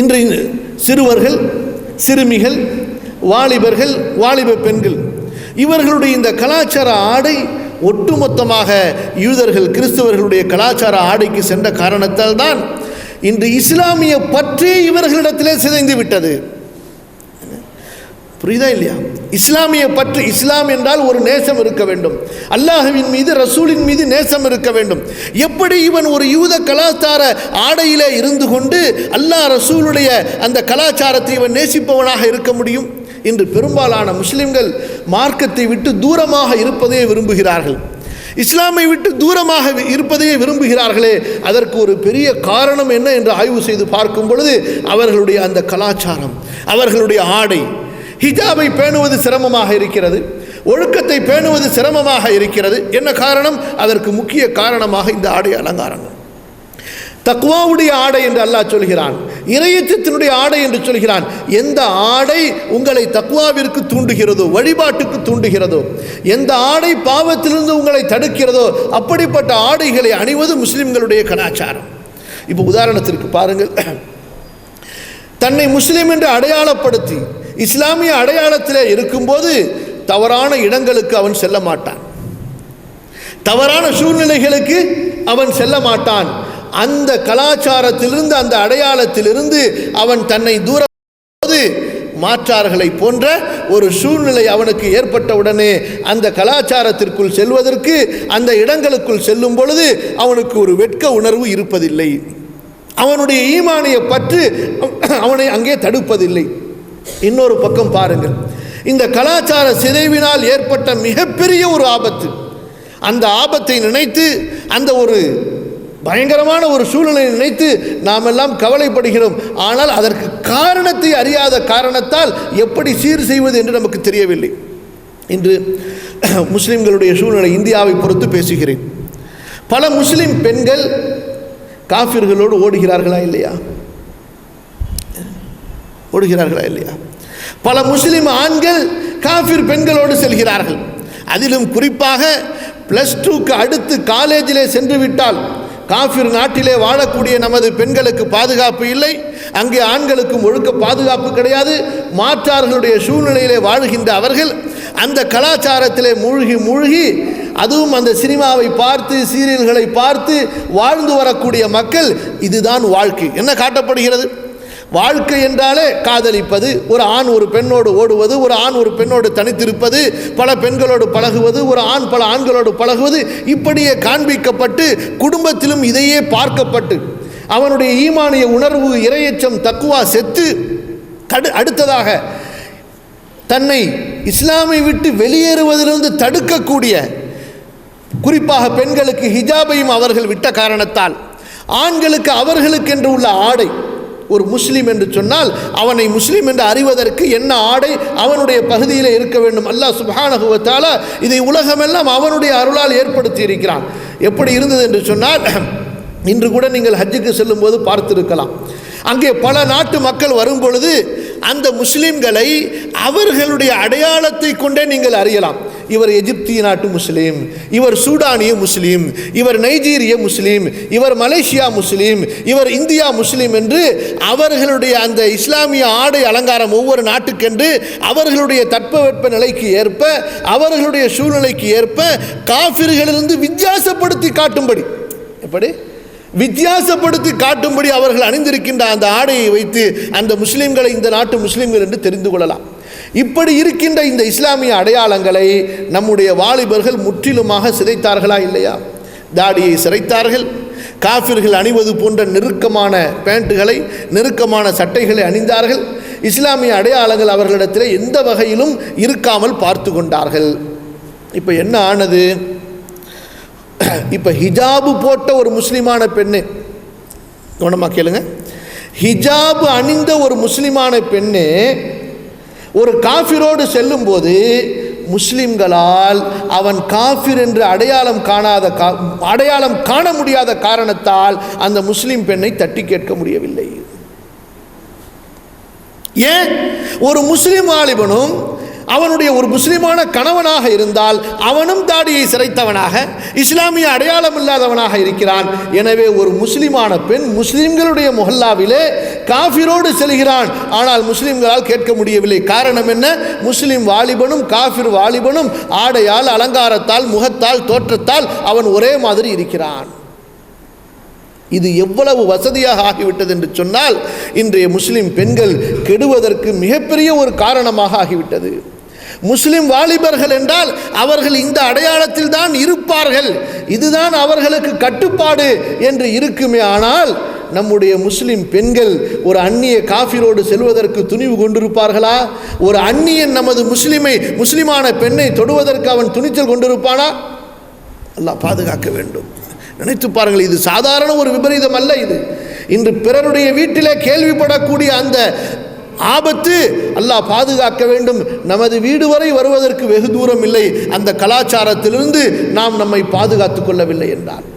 இன்று சிறுவர்கள் சிறுமிகள் வாலிபர்கள் வாலிப பெண்கள் இவர்களுடைய இந்த கலாச்சார ஆடை ஒட்டுமொத்தமாக யூதர்கள் கிறிஸ்தவர்களுடைய கலாச்சார ஆடைக்கு சென்ற காரணத்தால் தான் இன்று இஸ்லாமிய பற்றி இவர்களிடத்திலே சிதைந்து விட்டது. புரியுதா இல்லையா? இஸ்லாமிய பற்று இஸ்லாம் என்றால் ஒரு நேசம் இருக்க வேண்டும். அல்லாஹுவின் மீது ரசூலின் மீது நேசம் இருக்க வேண்டும். எப்படி இவன் ஒரு யூத கலாச்சார ஆடையிலே இருந்து கொண்டு அல்லாஹ் ரசூலுடைய அந்த கலாச்சாரத்தை இவன் நேசிப்பவனாக இருக்க முடியும்? இன்று பெரும்பாலான முஸ்லிம்கள் மார்க்கத்தை விட்டு தூரமாக இருப்பதே விரும்புகிறார்கள். இஸ்லாமை விட்டு தூரமாக இருப்பதையே விரும்புகிறார்களே அதற்கு ஒரு பெரிய காரணம் என்ன என்று ஆய்வு செய்து பார்க்கும் பொழுது அவர்களுடைய அந்த கலாச்சாரம் அவர்களுடைய ஆடை ஹிஜாபை பேணுவது சிரமமாக இருக்கிறது ஒழுக்கத்தை பேணுவது சிரமமாக இருக்கிறது. என்ன காரணம்? அதற்கு முக்கிய காரணமாக இந்த ஆடை அலங்காரங்கள். தக்வாவுடைய ஆடை என்று அல்லாஹ் சொல்கிறான். இறையச்சத்தினுடைய ஆடை என்று சொல்கிறான். எந்த ஆடை உங்களை தக்வாவிற்கு தூண்டுகிறதோ வழிபாட்டுக்கு தூண்டுகிறதோ எந்த ஆடை பாவத்திலிருந்து உங்களை தடுக்கிறதோ அப்படிப்பட்ட ஆடைகளை அணிவது முஸ்லிம்களுடைய கலாச்சாரம். இப்போ உதாரணத்திற்கு பாருங்கள். தன்னை முஸ்லீம் என்று அடையாளப்படுத்தி இஸ்லாமிய அடையாளத்தில் இருக்கும்போது தவறான இடங்களுக்கு அவன் செல்ல மாட்டான். தவறான சூழ்நிலைகளுக்கு அவன் செல்ல மாட்டான். அந்த கலாச்சாரத்திலிருந்து அந்த அடையாளத்திலிருந்து அவன் தன்னை தூர போது மாற்றார்களை போன்ற ஒரு சூழ்நிலை அவனுக்கு ஏற்பட்டவுடனே அந்த கலாச்சாரத்திற்குள் செல்வதற்கு அந்த இடங்களுக்குள் செல்லும் பொழுது அவனுக்கு ஒரு வெட்க உணர்வு இருப்பதில்லை. அவனுடைய ஈமானிய பற்று அவனை அங்கே தடுப்பதில்லை. இன்னொரு பக்கம் பாருங்கள். இந்த கலாச்சார சிதைவினால் ஏற்பட்ட மிகப்பெரிய ஒரு ஆபத்து. அந்த ஆபத்தை நினைத்து அந்த ஒரு பயங்கரமான ஒரு சூழ்நிலையை நினைத்து நாம் எல்லாம் கவலைப்படுகிறோம். ஆனால் அதற்கு காரணத்தை அறியாத காரணத்தால் எப்படி சீர் செய்வது என்று நமக்கு தெரியவில்லை. இன்று முஸ்லிம்களுடைய சூழ்நிலை இந்தியாவை பொறுத்து பேசுகிறேன். பல முஸ்லிம் பெண்கள் காஃபிர்களோடு ஓடுகிறார்களா இல்லையா? ஓடுகிறார்களா இல்லையா? பல முஸ்லீம் ஆண்கள் காஃபிர் பெண்களோடு செல்கிறார்கள். அதிலும் குறிப்பாக ப்ளஸ் டூக்கு அடுத்து காலேஜிலே சென்று விட்டால் காஃபிர் நாட்டிலே வாழக்கூடிய நமது பெண்களுக்கு பாதுகாப்பு இல்லை. அங்கே ஆண்களுக்கும் ஒழுக்க பாதுகாப்பு கிடையாது. மாற்றார்களுடைய சூழ்நிலையிலே வாழுகின்ற அவர்கள் அந்த கலாச்சாரத்திலே மூழ்கி மூழ்கி அதுவும் அந்த சினிமாவை பார்த்து சீரியல்களை பார்த்து வாழ்ந்து வரக்கூடிய மக்கள் இதுதான் வாழ்க்கை. என்ன காட்டப்படுகிறது? வாழ்க்கை என்றாலே காதலிப்பது ஒரு ஆண் ஒரு பெண்ணோடு ஓடுவது ஒரு ஆண் ஒரு பெண்ணோடு தனித்திருப்பது பல பெண்களோடு பழகுவது ஒரு ஆண் பல ஆண்களோடு பழகுவது இப்படியே காண்பிக்கப்பட்டு குடும்பத்திலும் இதையே பார்க்கப்பட்டு அவனுடைய ஈமானிய உணர்வு இரையச்சம் தக்குவா செத்து கடு அடுத்ததாக தன்னை இஸ்லாமை விட்டு வெளியேறுவதிலிருந்து தடுக்கக்கூடிய குறிப்பாக பெண்களுக்கு ஹிஜாபையும் அவர்கள் விட்ட காரணத்தால் ஆண்களுக்கு அவர்களுக்கென்று உள்ள ஆடை ஒரு முஸ்லீம் என்று சொன்னால் அவனை முஸ்லீம் என்று அறிவதற்கு என்ன ஆடை அவனுடைய பகுதியில் இருக்க வேண்டும்? அல்லாஹ் சுபானகுவத்தால் இதை உலகமெல்லாம் அவனுடைய அருளால் ஏற்படுத்தி இருக்கிறான் எப்படி இருந்தது என்று சொன்னால் இன்று கூட நீங்கள் ஹஜ்ஜுக்கு செல்லும்போது பார்த்திருக்கலாம். அங்கே பல நாட்டு மக்கள் வரும் பொழுது அந்த முஸ்லீம்களை அவர்களுடைய அடையாளத்தை கொண்டே நீங்கள் அறியலாம். இவர் எகிப்திய நாட்டு முஸ்லீம் இவர் சூடானிய முஸ்லீம் இவர் நைஜீரிய முஸ்லீம் இவர் மலேசியா முஸ்லீம் இவர் இந்தியா முஸ்லீம் என்று அவர்களுடைய அந்த இஸ்லாமிய ஆடை அலங்காரம் ஒவ்வொரு நாட்டுக்கென்று அவர்களுடைய தட்பவெட்ப நிலைக்கு ஏற்ப அவர்களுடைய சூழ்நிலைக்கு ஏற்ப காஃபிர்களிலிருந்து வித்தியாசப்படுத்தி காட்டும்படி. எப்படி? வித்தியாசப்படுத்தி காட்டும்படி அவர்கள் அணிந்திருக்கின்ற அந்த ஆடையை வைத்து அந்த முஸ்லிம்களை இந்த நாட்டு முஸ்லீம்கள் என்று தெரிந்து கொள்ளலாம். இப்படி இருக்கின்ற இந்த இஸ்லாமிய அடையாளங்களை நம்முடைய வாலிபர்கள் முற்றிலுமாக சிதைத்தார்களா இல்லையா? தாடியை சிறைத்தார்கள். காஃபிர்கள் அணிவது போன்ற நெருக்கமான பேண்ட்டுகளை நெருக்கமான சட்டைகளை அணிந்தார்கள். இஸ்லாமிய அடையாளங்கள் அவர்களிடத்தில் எந்த வகையிலும் இருக்காமல் பார்த்து கொண்டார்கள். இப்போ என்ன ஆனது? இப்போ ஹிஜாபு போட்ட ஒரு முஸ்லிமான பெண்ணு. கவனமாக கேளுங்க. ஹிஜாபு அணிந்த ஒரு முஸ்லிமான பெண்ணு ஒரு காஃபிரோடு செல்லும்போது முஸ்லிம்களால் அவன் காஃபிர் என்று அடையாளம் காணாத கா அடையாளம் காண முடியாத காரணத்தால் அந்த முஸ்லிம் பெண்ணை தட்டி கேட்க முடியவில்லை. ஏன்? ஒரு முஸ்லிம் வாலிபனும் அவனுடைய ஒரு முஸ்லிமான கணவனாக இருந்தால் அவனும் தாடியை சிறைத்தவனாக இஸ்லாமிய அடையாளம் இல்லாதவனாக இருக்கிறான். எனவே ஒரு முஸ்லிமான பெண் முஸ்லிம்களுடைய முஹல்லாவிலே காஃபிரோடு செல்கிறான். ஆனால் முஸ்லிம்களால் கேட்க முடியவில்லை. காரணம் என்ன? முஸ்லிம் வாலிபனும் காஃபிர் வாலிபனும் ஆடையால் அலங்காரத்தால் முகத்தால் தோற்றத்தால் அவன் ஒரே மாதிரி இருக்கிறான். இது எவ்வளவு வசதியாக ஆகிவிட்டது என்று சொன்னால் இன்றைய முஸ்லிம் பெண்கள் கெடுவதற்கு மிகப்பெரிய ஒரு காரணமாக ஆகிவிட்டது. முஸ்லிம் வாலிபர்கள் என்றால் அவர்கள் இந்த அடையாளத்தில் தான் இருப்பார்கள். இதுதான் அவர்களுக்கு கட்டுப்பாடு என்று இருக்குமே ஆனால் நம்முடைய முஸ்லிம் பெண்கள் ஒரு அந்நிய காஃபிரோடு செல்வதற்கு துணிவு கொண்டிருப்பார்களா? ஒரு அந்நியன் நமது முஸ்லிமை முஸ்லிமான பெண்ணை தொடுவதற்கு அவன் துணிச்சல் கொண்டிருப்பானா? அல்லாஹ் பாதுகாக்க வேண்டும். நினைத்து பாருங்கள் இது சாதாரண ஒரு விபரீதம் அல்ல இது. இன்று பிறருடைய வீட்டிலே கேள்விப்படக்கூடிய அந்த ஆபத்து அல்லாஹ் பாதுகாக்க வேண்டும். நமது வீடு வரை வருவதற்கு வெகு தூரம் இல்லை. அந்த கலாச்சாரத்திலிருந்து நாம் நம்மை பாதுகாத்துக் கொள்ளவில்லை என்றார்